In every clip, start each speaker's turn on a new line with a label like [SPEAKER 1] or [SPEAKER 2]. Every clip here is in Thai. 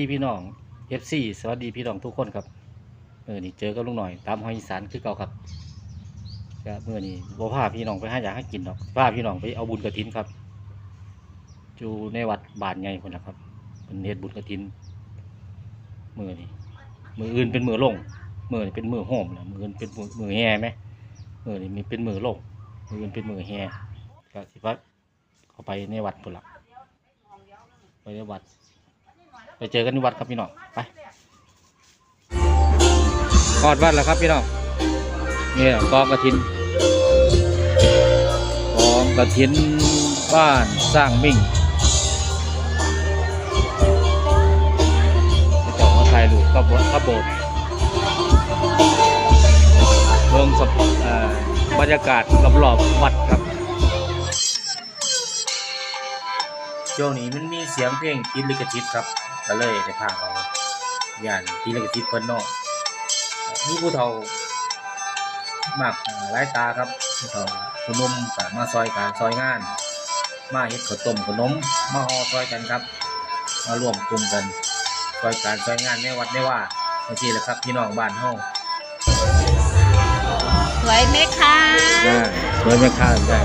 [SPEAKER 1] ดีพี่น้อง FC สวัสดีพี่น้องทุกคนครับเมื่อนี้เจอกับลุงหน่อย ตามหอยอีสานคือเก่าครับก็เมื่อนี้บ่พาพี่น้องไปหาอยากให้กินดอกพาพี่น้องไปเอาบุญกระถินครับอยู่ในวัดบานไงคนนะครับเป็นเฮ็ดบุญกระถินมือนี้มืออื่นเป็นมือลงมือนี้เป็นมือโฮมนะมืออื่นเป็นมือมือแห่ไหมมือนี้มีเป็นมือลงมืออื่นเป็นมือแห่ก็สิว่าเข้าไปในวัดพุ่นละไปในวัด ไปเจอกันที่วัดครับพี่น้องไปกอดวัดแล้วครับพี่น้องนี่กองกระถินกองกระถินบ้านสร้างมิ่งจะจอดมาถ่ายรูปกับวัดกับโบสถ์เบิ่งสภเอ่อบรรยากาศรอบๆวัดครับช่วงนี้มันมีเสียงเพลงติดลิขสิทธิ์ครับ ก็เลยได้พาเขาย่านติดลิขสิทธิ์เพิ่นเนอกมีผู้เฒ่ามากหลายตาครับผู้เฒ่าผู้หนุ่มก็มาซอยการซอยงาน มาเฮ็ดข้าวต้มขนมมาห่อซอยกันครับ มาร่วมกลุ่มกันซอยการซอยงานในวัดในว่าจังซี่แหละครับพี่น้องบ้านเฮา
[SPEAKER 2] สวยไหมคะ
[SPEAKER 1] อ่าโดยไม่ค่าได้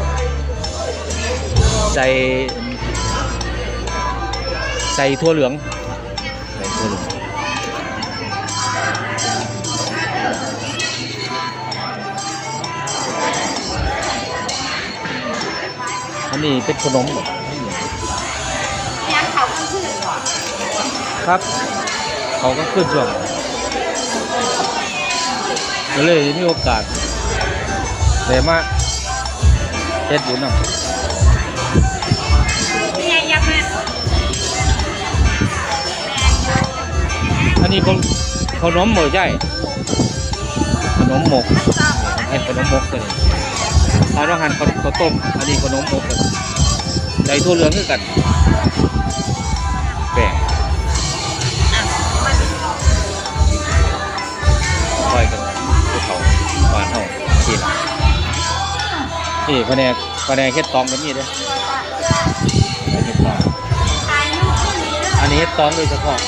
[SPEAKER 1] ใส่ใส่ทั่วเหลือง ใส่ทั่วเหลืองอันนี้เป็นขนมเหรอ
[SPEAKER 2] ยังเขาก็ขึ้นหรอ
[SPEAKER 1] ครับ เขาก็ขึ้นช่วงก็เลยมีโอกาสเลยมาเฮ็ดบุญนำ
[SPEAKER 2] นี่
[SPEAKER 1] อันนี้ขนขนมหมกใช่ขนมหมกเห็นขนมหมกตัวนี้เอาต้องหันข้าวข้าต้มอันนี้ขนมหมกกันใส่ทั่วเหลืองคือกันแป้งคอยกันภูเขาบ้านเฮาที่ละนี่คะแนนคะแนนเฮ็ดตองกันนี่เด้อเฮ็ดตองอันนี้เฮ็ดตองโดยเฉพาะ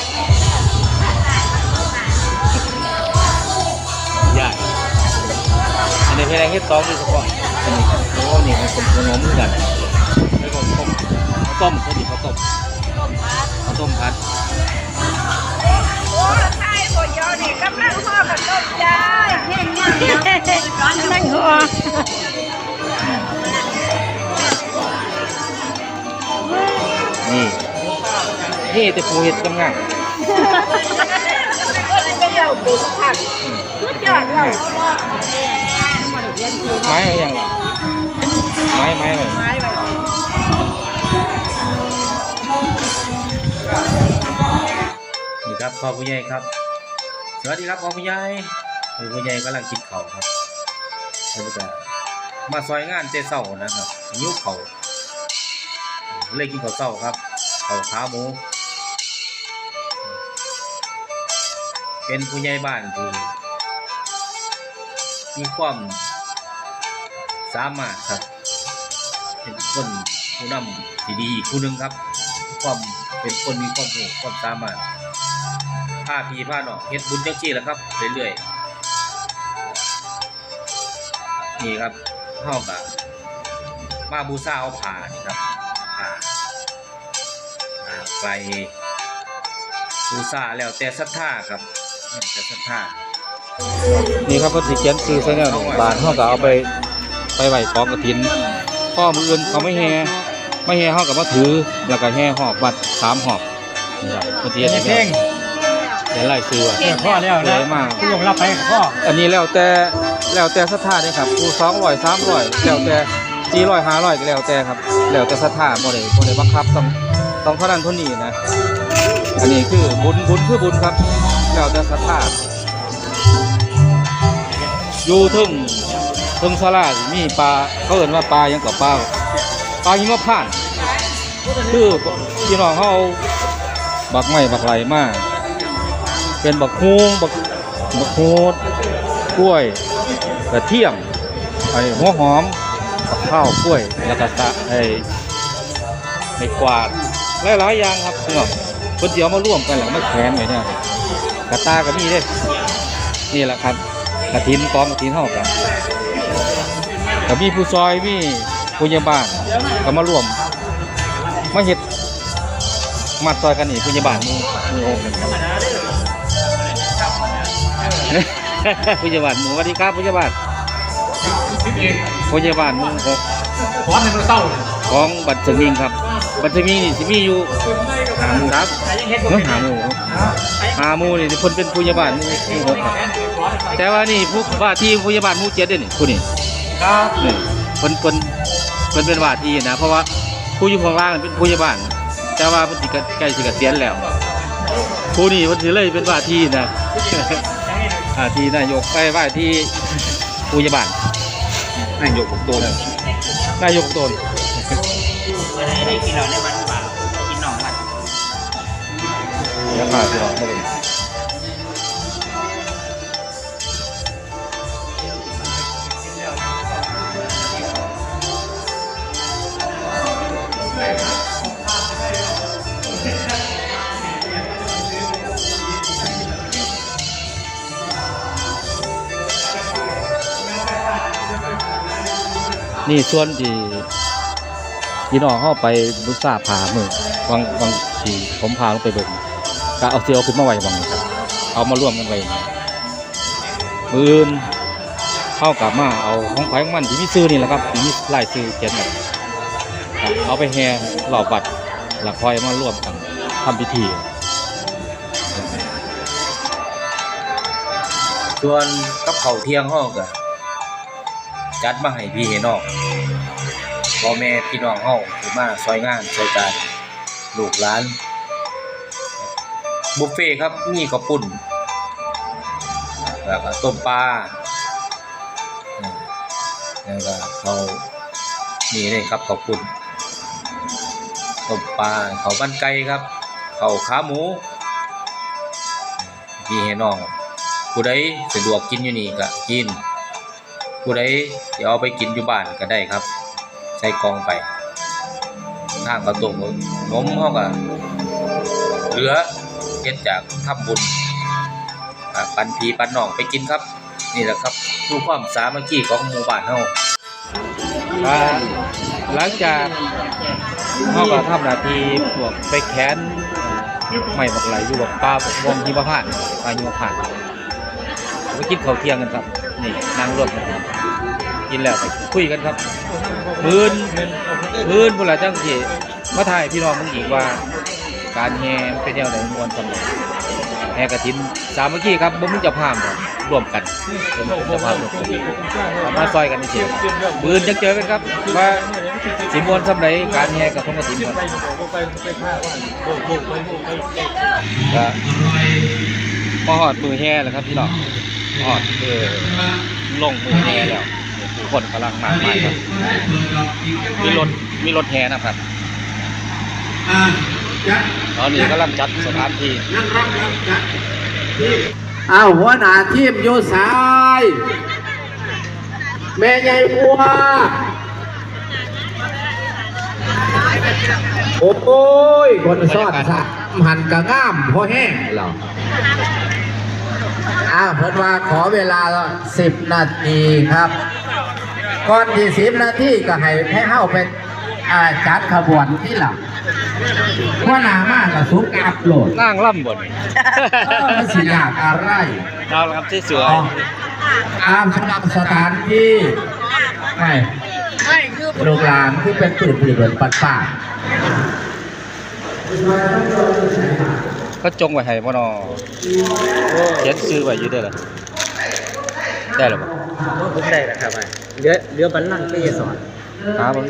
[SPEAKER 1] อันนี้เพลงที่ต้องโดยเฉพาะอันนี้ครับโอ้นี่มันเป็นขนมเหมือนกันแล้วก็ต้มข้าวต้มเขาดิข้าวต้มข้าวต้มพัด
[SPEAKER 2] โอ้ไทยบ่ยอนี่กำลังห่อขนมจ้าเพ่งเนี่ยนั่งห่อ
[SPEAKER 1] นี่นี่แต่ปูเห็ดกำงัง
[SPEAKER 2] เป็นเราบุญค่ะสุดยอดเลย
[SPEAKER 1] ไม้อะไรอย่างไรไม้ไม้อะไร
[SPEAKER 2] ไม้ไว้
[SPEAKER 1] นี่ครับพ่อผู้ใหญ่ครับ สวัสดีครับพ่อผู้ใหญ่พ่อผู้ใหญ่กำลังกินข้าครับเขาจะมาซอยงานเจ้เศร้านะครับยิ้เขาเลยกินข้าวเศร้าครับข้าวขาหมูเป็นผู้ใหญ่บ้านที่มีความ สามารถครับเป็นคนผู้นำที่ดีผู้หนึ่งครับ ความเป็นคนมีความรู้ความสามารถผ้าพีผ้าหนอกเฮ็ดบุญจังซี่แหละครับเรื่อยๆนี่ครับเฮากับมาบูชาเอาผ้านี่ครับผ้าผ้าไกลบูชาแล้วแต่ศรัทธาครับแต่ศรัทธานี่ครับเพิ่นสิเขียนชื่อใส่แนวบาทเฮาก็เอาไป ไปไหว้กองกฐินพ่อมืออื่นเขาไม่แห่ไม่แห่เฮาก็มาถือ แล้วก็แห่หอบวัดสามหอบนี่ครับเพิ่นสิเฮ็ดให้
[SPEAKER 3] เพลง
[SPEAKER 1] เดี๋ยวไล่ซื้อไว้
[SPEAKER 3] เออพ่อแล้ว
[SPEAKER 1] ส
[SPEAKER 3] นะ
[SPEAKER 1] วยมาก
[SPEAKER 3] ผู้ยงรับไปกับพ่อ
[SPEAKER 1] อันนี้แล้วแต่แล้วแต่ศรัทธาเลยครับผู้สองร้อยสามร้อยแล้วแต่สี่ร้อยห้าร้อยก็แล้วแต่ครับ แล้วแต่ศรัทธาบ่ได้บ่ได้บังคับต้องต้องเท่านั้นเท่านี้นะ อันนี้คือบุญบุญคือบุญครับ แล้วแต่ศรัทธาอยู่ทึ่ง ทึ่งศาลามีปลาเขาเอินว่าปลายังกับปลาปลาหิมพานคือพี่น้องเขาบักไม้บักไหลมาก เป็นบักฮวงบักบักโฮดกล้วยกระเทียมไอ้หัวหอมบักข้าวกล้วยแล้วก็ตะไอ้ไอ้กวาดหลายๆอย่างครับพี่น้องเพิ่นสิเอามาร่วมกันแล้วมาแขวนไว้เนี่ยกระตาก็มีเด้นี่แหละครับกระถินกองกระถินเฮากัน ก็มีผู้ซอยมีผู้ใหญ่บ้านก็มาร่วมมาเฮ็ดมาซอยกันนี่ผู้ใหญ่บ้านหมู่มู่โองกันครับผู้ใหญ่บ้านหมูสวัสดีครับผู้ใหญ่บ้านผู้ใหญ่บ้านหมู่หก
[SPEAKER 3] ขอในเศร้า
[SPEAKER 1] ของบัตรสมิงครับ บัตรสมิงนี่สิมีอยู่หามูครับหามูหามูนี่เพิ่นเป็นผู้ใหญ่บ้านหมู่หมู่หกครับแต่ว่านี่ผู้ว่าที่ผู้ใหญ่บ้านหมูเจ็ดเด้อนี่ผู้นี่
[SPEAKER 3] ครับ
[SPEAKER 1] นี่เพิ่นเพิ่นเพิ่นเป็นว่าที่นะ เพราะว่าผู้อยู่ข้างล่างเป็นผู้ใหญ่บ้าน แต่ว่าเพิ่นสิเกใกล้สิเกษียณแล้ว ผู้นี่เพิ่นสิเลยเป็นว่าที่นะอ่าที่นายกไปว่าที่ผู้ใหญ่บ้าน
[SPEAKER 3] นายกผมโตแล้ว
[SPEAKER 1] นายกตน
[SPEAKER 3] ให้กินเราในวันบ่ากินหนองวัน
[SPEAKER 1] เดี๋ยวพาพี่น้องมาเลย นี่ส่วนที่พี่น้องเข้าไปบุษราผามือวังวังที่ผมพาลงไปเบิ่งก็เอาเสียวขึ้นมาไว้บังครับ เอามาร่วมกันไว้มืออื่นเข้ากับมาเอาของไผ่ของมันที่มีซื้อนี่แหละครับที่มีลายซื้อเขียนแบบเอาไปแห่หล่อบัตรหลักคอยมาร่วมกันทำพิธี
[SPEAKER 4] ส่วนกับเขาเที่ยงห้องก็ จัดมาให้พี่ให้น้องพ่อแม่พี่น้องห้องที่มาซอยงานซอยการลูกหลานบุฟเฟ่ครับมีข้าวปุ้นแล้วก็ต้มปลาแล้วก็เขาวนี่เลยครับข้าวปุ้นต้มปลาเขาวมันไก่ครับเขาขาหมูพี่ให้น้องผู้ใดสะดวกกินอยู่นี่ก็กิน ผู้ใดจะเอาไปกินอยู่บ้านก็ได้ครับ ใส่กองไปทางกระตุกนมเขาก็เหลือเก็ดจากทำบุญปันพีปันน้องไปกินครับ นี่แหละครับคือความสามัคคีของหมู่บ้านเฮา
[SPEAKER 1] อ่าหลังจากเขาก็ทำหน้าที่พวกไปแขนไม่บักไหลอยู่กับป้าบกวงหิมพานต์ปลาหิมพานต์ไปกินข้าวเที่ยงกันครับ นี่นั่งรถกัน กินแล้วไปคุยกันครับพื้นพื้นพวกเราจังสิมาถ่ายพี่น้องมึงอีกว่า การแห่เป็นแนวไหนมวลสำเร็จแห่กระถินสามัคคีครับบ่มึงจะพามครับร่วมกันเป็นจะพามร่วมกันเอามาซอยกันนี่สิปืนจะเจอกันครับว่าสิมวลสำเร็จการแห่กับทงกระถินก่นก็มาหอดมือแห่แล้วครับพี่น้องหอดเออลงมือแห่แล้ว คนกำลังมากมายครับมีรถมีรถแห่นะครับตอนนี้กำลังจัดสถานที่
[SPEAKER 5] อ้าวหัวหน้าทีมอยู่ซ้ายแม่ใหญ่บัวโอ้ยคนซ่อนสักหันกระง่ามพอแห้งเราอ้าวเพิ่นว่าขอเวลาสิบนาทีครับ ก่อนที่สิบนาทีก็ให้ให้เข้าไปอ่าจัดขบวนที่หลังหัวหน้ามากกับซุกอัพโหลด
[SPEAKER 1] นั่งล่ำบน
[SPEAKER 5] เออมันสิอยากอะไร
[SPEAKER 1] เอาละครับที่สวย
[SPEAKER 5] อามสำหรับสถานที่ไม่ลูกหลานที่เป็นตื่นตื่นเหมือนปัดป่า
[SPEAKER 1] ก็จงไว้ให้พ่อนอเขียนซื้อไว้อยู่ได้อล่ะได้หรือเปล่า
[SPEAKER 3] ผมได้แล้วครับ เรือเรือบัลลังก์ก็จะสอน
[SPEAKER 1] หาบ่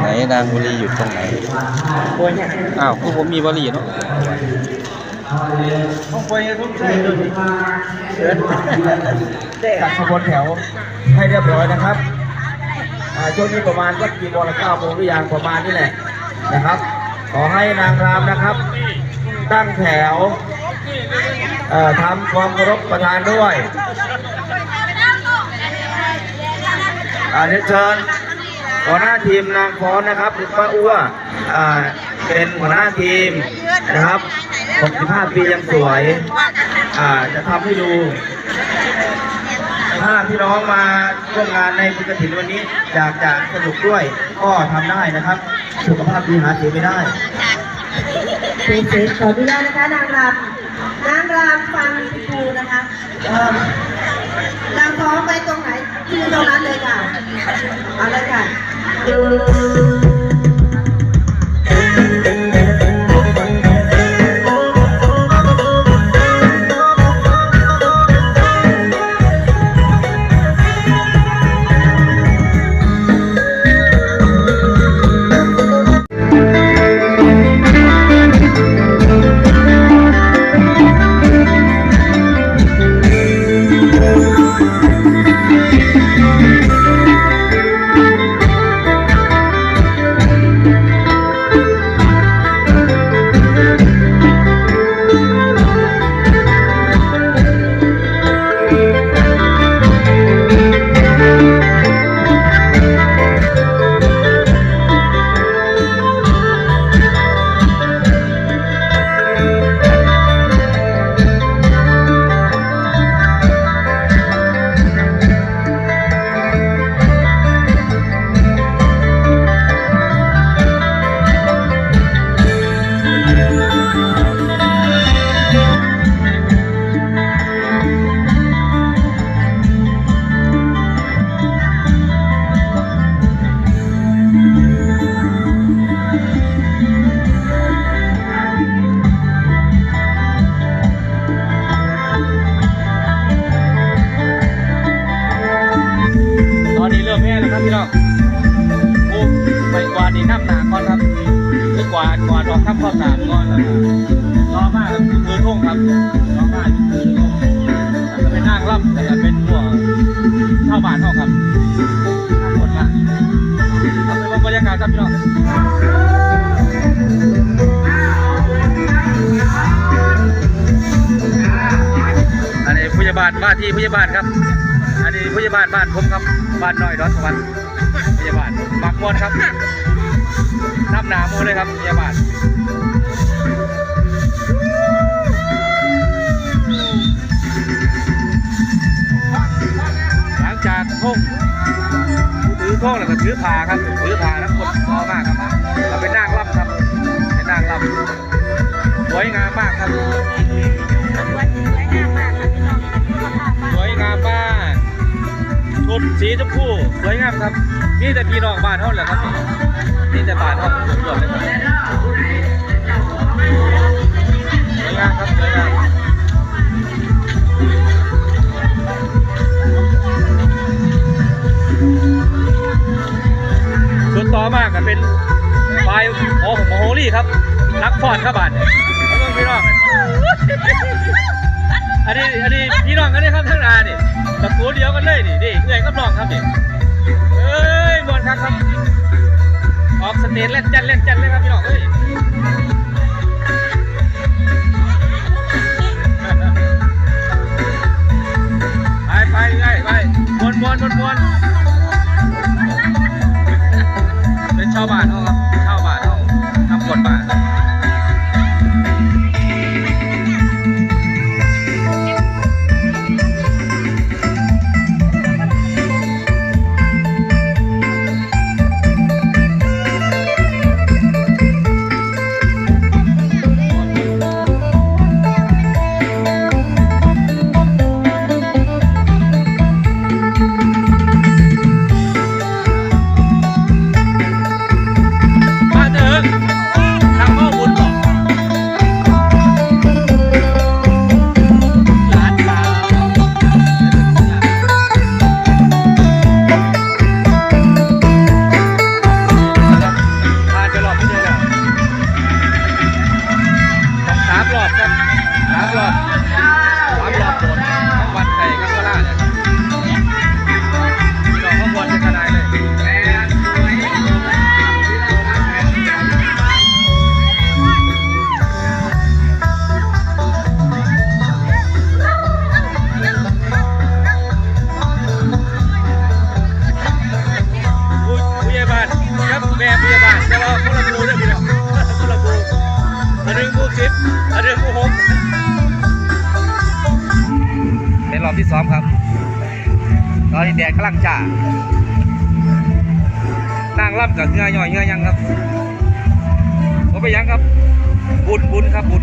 [SPEAKER 1] ไหนนางบุรีอยู่ตรงไหน
[SPEAKER 3] โอ้ยเนี่ย
[SPEAKER 1] อ้าวคือผมมีบุรีเนาะ
[SPEAKER 3] ต้องไปทุ่งใช่ดูดิเชิญจัดขบวนแถวให้เรียบร้อยนะครับอ่าช่วงนี้ประมาณสักกี่โมงละเก้าโมงหรือยังประมาณนี้แหละนะครับ ขอให้นางรำนะครับ ตั้งแถวเอ่อ ทำความเคารพประธานด้วยอาเรียนเชิญหัวหน้าทีมนางฟ้อนนะครับคือป้าอ้วเป็นหัวหน้าทีมนะครับ 65 ปียังสวยจะทำให้ดูถ้าพี่น้องมาร่วมงานในบุญกฐินวันนี้อยากจะสนุกด้วยก็ทำได้นะครับ สุขภาพดีหาเสียไม่ได้
[SPEAKER 2] เสร็จขออนุญาตนะคะนางรำ นางรำฟังคุณครูนะคะเอ่อนางท้องไปตรงไหนยืนตรงนั้นเลยค่ะ เอาเลยค่ะ
[SPEAKER 1] ครับพี่น้องอันนี้ผู้ใหญ่บ้านว่านที่ผู้ใหญ่บ้านครับ อันนี้ผู้ใหญ่บ้านบ้านผมครับ บ้านน้อยดอนสวรรค์ผู้ใหญ่บ้านบางมวนครับน้ำหนาโมเลยครับผู้ใหญ่บ้านหลังจากทุ่ง ถืองแล้วก็ถือผาครับถือผาแล้วกดคอมากครับเราเป็นนางร่ำครับเป็นนางร่ำสวยงามมากครับสวยงามมากชุดสีชมพูสวยงามครับนี่แต่พี่น้องบ้านเท่าแหละครับนี่แต่บ้านเท่าส่วนเลยครับสวยงามครับสวยงาม ต่อมากกันเป็นไฟโอ้โหโฮลี่ครับนักฟอดครับบ้านเนี่ยแล้วก็พี่น้องอันนี้อันนี้พี่น้องกันเลยครับทั้งนานี่ตระกูลเดียวกันเลยนี่นี่เอื้อยกับน้องครับนี่เอ้ยมวนครับครับออกสเตจเล่นจันเล่นจันเลยครับพี่น้องเอ้ย อบที่สองครับ ตอนนี้แดดกำลังจ้านั่งรับกับเงื่อย่อยเงื่อยังครับผมไปยังครับ บุญบุญครับบุญ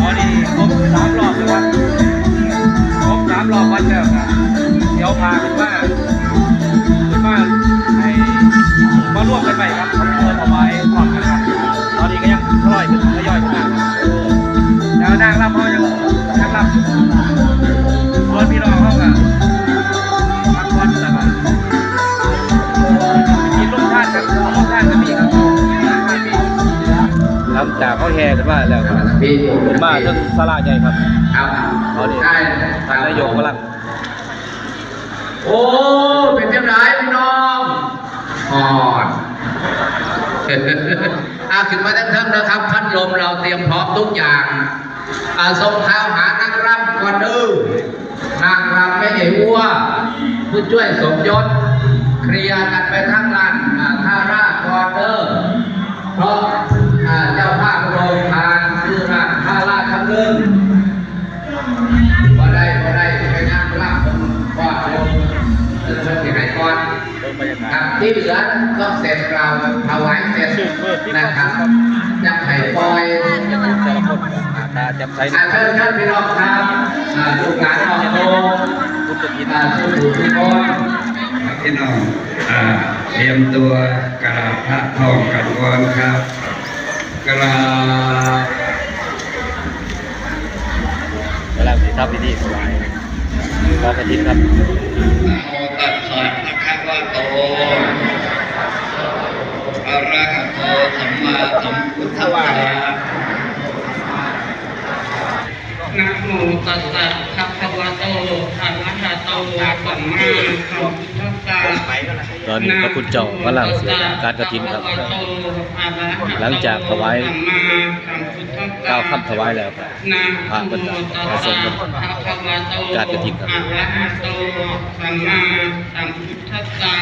[SPEAKER 1] ตอนนี้ผมสามรอบแล้วครับผมสามรอบวันแล้วครับเดี๋ยวพาขึ้นมาขึ้นมาให้มาร่วมกันไปครับผมเปิดเอาไว้พร้อมกันครับ ตอนนี้ก็ยังทยอยขึ้นทยอยขึ้นมา แห่กันมาแล้วครับ
[SPEAKER 5] พี่
[SPEAKER 1] ขึ้นมาถึงศาลาใหญ่ครับ
[SPEAKER 5] ครับ
[SPEAKER 1] ตอนนี้
[SPEAKER 5] ได้
[SPEAKER 1] ท่านนายกกำลัง
[SPEAKER 5] โอ้ เป็นจังไรพี่น้องอ่อนอาขึ้นมาทั้งทั้งนะครับพัดลมเราเตรียมพร้อมทุกอย่างอาส่งเท้าหานางรำก่อนเด้อนางรำไม่ใหญ่วัวผู้ช่วยสมยศเคลียร์กันไปทั้งลาน ที่เหลือต้องเสร็จเราถวายเสร็จนะครับจะไข่ปล่อย
[SPEAKER 1] แต่ละคนหน้าจ่มใส
[SPEAKER 5] อาเชิญท่านพี่น้องครับอาลูกหลานออกโต
[SPEAKER 1] คุณจะกิน
[SPEAKER 5] อ่าสุขุทุกคน
[SPEAKER 6] พี่น้องเตรียมตัวกราบพระทองกันก่อนครับ กราบ
[SPEAKER 1] กำลังสิทำพิธีถวายรอกระถินครับ
[SPEAKER 6] อะระหะโตสัมมาสัมพุทธัสสนะโมตัสสะภะคะวะโตอะระหะโตสัมมาสัมพุทธัสสะ
[SPEAKER 1] ตอนนี้พระคุณเจ้ากำลังเสียการกระถินครับ หลังจากถวาย ก้าวคำถวายแล้วครับพระบรรดาพระสงฆ์การกระถินครับ
[SPEAKER 7] อระหะโตสัมมาสัมพุทธัสสะ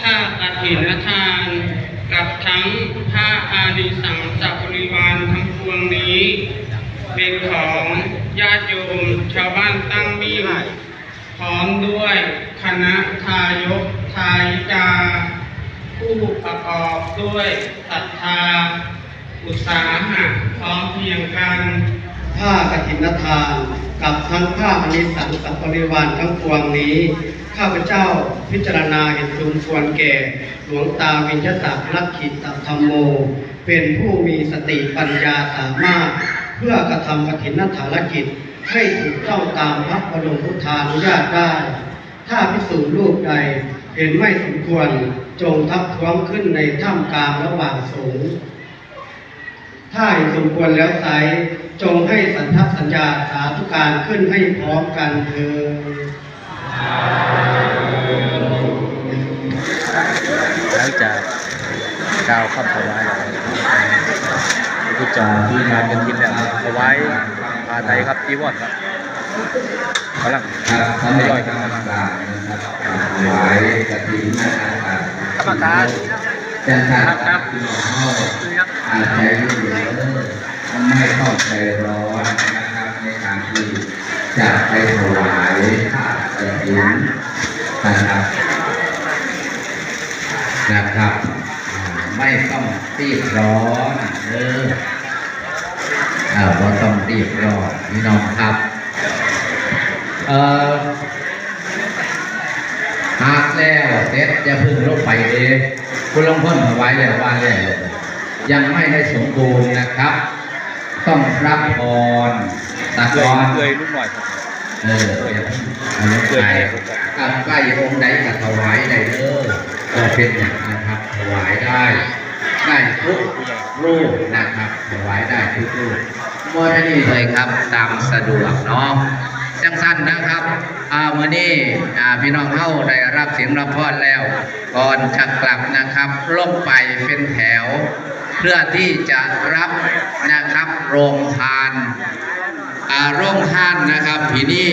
[SPEAKER 7] ถ้ากฐินทานกับทั้งผ้าอานิสังสบริวารทั้งปวงนี้ เป็นของญาติโยมชาวบ้านตั้งมิ่งพร้อมด้วยคณะทายกทายิกา ผู้ประกอบด้วยศรัทธา อุตสาหะพร้อมเพียงกัน
[SPEAKER 8] ผ้ากฐินทานกับทั้งผ้าอนิสังสัปริวารทั้งปวงนี้ ข้าพเจ้าพิจารณาเห็นสมควรแก่ หลวงตาวิญญศักลักขิตธรรมโม เป็นผู้มีสติปัญญาสามารถ เพื่อกระทำกฐินฐานกิจ ให้ถูกต้องตามพระบรมพุทธานุญาตได้ ถ้าพิสูจน์รูปใดเห็นไม่สมควรจงทับท้วงขึ้นในถ้ำกลางระหว่างสงฆ์ ถ้าสมควรแล้วไซจงให้สันทัดสัญญาสาธุการขึ้นให้พร้อมกันเถิด
[SPEAKER 1] หลังจากก้าวคำถวายแล้วพระคุณเจ้าที่งานกระถินแล้วถวายผ้าไตรครับจีวรครับกำลังทำ
[SPEAKER 5] หรับ
[SPEAKER 1] ยอย
[SPEAKER 5] กา
[SPEAKER 1] กันมา
[SPEAKER 5] ต่างถวายกฐินนะครับ
[SPEAKER 1] กรรมการ
[SPEAKER 5] จันทร์
[SPEAKER 1] ครับครับ
[SPEAKER 5] อาใจรู้เหลือไม่ต้องใจร้อนนะครับในการที่จะไปถวายผ้ากฐินนะครับนะครับ ไม่ต้องรีบร้อนเอออ่าบ่ต้องรีบร้อนพี่น้องครับเออหากแล้วเสร็จจะพึ่งลงไปเองคุณลงพ้นเอาไว้แล้วว่าแล้ว ยังไม่ได้สมบูรณ์นะครับ ต้องรับพรตะ
[SPEAKER 1] เก
[SPEAKER 5] ก
[SPEAKER 1] ย
[SPEAKER 5] อน
[SPEAKER 1] เกยลูกหน่อยครับ
[SPEAKER 5] เอออย่าเพิ่งเอาลงไปอะใกล้องค์ใดก็ถวายได้เด้อก็เป็นอย่างนะครับถวายได้ ได้ทุกรูปนะครับถวายได้ทุกรูปโมทนีเลยครับตามสะดวกเนาะจังสั้นนะครับอ่าวันนี้อ่าพี่น้องเข้าได้รับเสียงรับพรแล้ว ก่อนจะกลับนะครับลงไปเป็นแถว เพื่อที่จะรับนะครับโรงทานอาร่องท่านนะครับผีนี่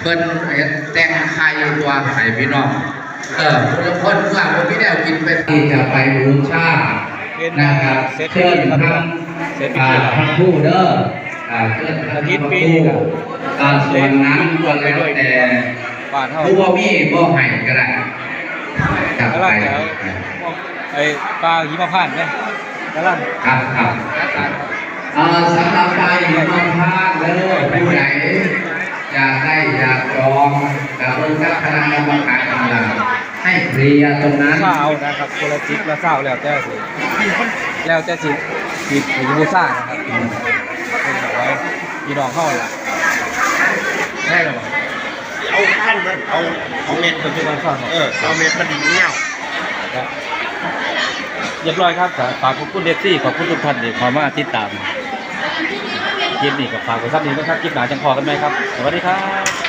[SPEAKER 5] เพิ่นเฮ็ดแต่งไข่ตัวไข่พี่น้องเออทุกคนว่าผมไม่ได้เอากินไปที่จะไปบูชานะครับเชิญทั้งอ่าทั้งผู้เด้ออ่าเครื่องพระพุทธรูปอ่าส่วนนั้นก็แล้วแต่
[SPEAKER 1] บ้านเฮา
[SPEAKER 5] ผู้ว่ามีบ่ให้ก็ได้จับ
[SPEAKER 1] กำ
[SPEAKER 5] ไป
[SPEAKER 1] ลังจะเอาไอ้ปลาหิมพานต์ไหมกำ ลัง
[SPEAKER 5] ครับครับเอ่าสำหรับไปมาพาดเลยผู้ใดอยากได้อยากจองกับองค์คณะกรรมการต่างๆให้เคลียร์ตรงนั้น
[SPEAKER 1] เศร้านะครับคนละจิตละเศร้าแล้วแต่สิแล้วแต่สิสิสิบูซ่านะครับเป็นแบบไว่าพี่น้องเข้าละได้หรือ
[SPEAKER 3] เปล่าเอาขั้นมันเอาของเม็ดมัน
[SPEAKER 1] เป็นพี่น้องเข้า
[SPEAKER 3] เออเอาเม็ดมันดีเงี้ย
[SPEAKER 1] เรียบร้อยครับฝากขอบคุณเดฟซี่ขอบคุณทุกท่านที่ความาติดตามคลิปนี้กับฝากไว้ครับนี้นะครับคลิปหนาจังพอกันไหมครับ สวัสดีครับ